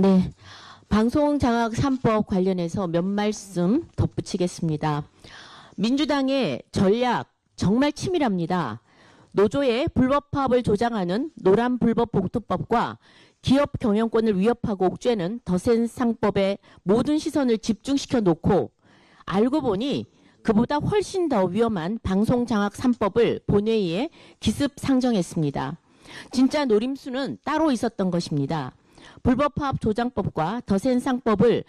네. 방송 장악 3법 관련해서 몇 말씀 덧붙이겠습니다. 민주당의 전략 정말 치밀합니다. 노조의 불법 파업을 조장하는 노란 불법 봉투법과 기업 경영권을 위협하고 옥죄는 더센 상법에 모든 시선을 집중시켜 놓고 알고 보니 그보다 훨씬 더 위험한 방송 장악 3법을 본회의에 기습 상정했습니다. 진짜 노림수는 따로 있었던 것입니다. 불법 파업 조장법과 더센 상법을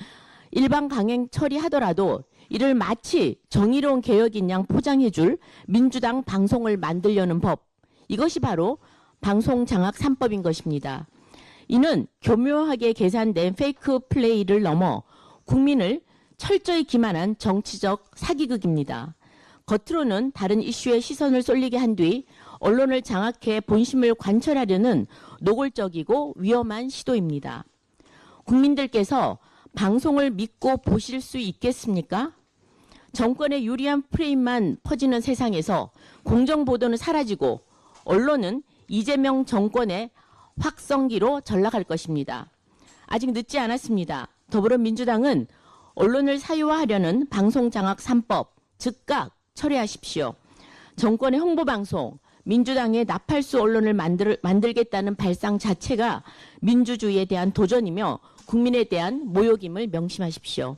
일반 강행 처리하더라도 이를 마치 정의로운 개혁인 양 포장해줄 민주당 방송을 만들려는 법. 이것이 바로 방송 장악 3법인 것입니다. 이는 교묘하게 계산된 페이크 플레이를 넘어 국민을 철저히 기만한 정치적 사기극입니다. 겉으로는 다른 이슈에 시선을 쏠리게 한 뒤 언론을 장악해 본심을 관철하려는 노골적이고 위험한 시도입니다. 국민들께서 방송을 믿고 보실 수 있겠습니까? 정권의 유리한 프레임만 퍼지는 세상에서 공정 보도는 사라지고 언론은 이재명 정권의 확성기로 전락할 것입니다. 아직 늦지 않았습니다. 더불어민주당은 언론을 사유화하려는 방송장악 3법 즉각 철회하십시오. 정권의 홍보방송, 민주당의 나팔수 언론을 만들, 만들겠다는 발상 자체가 민주주의에 대한 도전이며 국민에 대한 모욕임을 명심하십시오.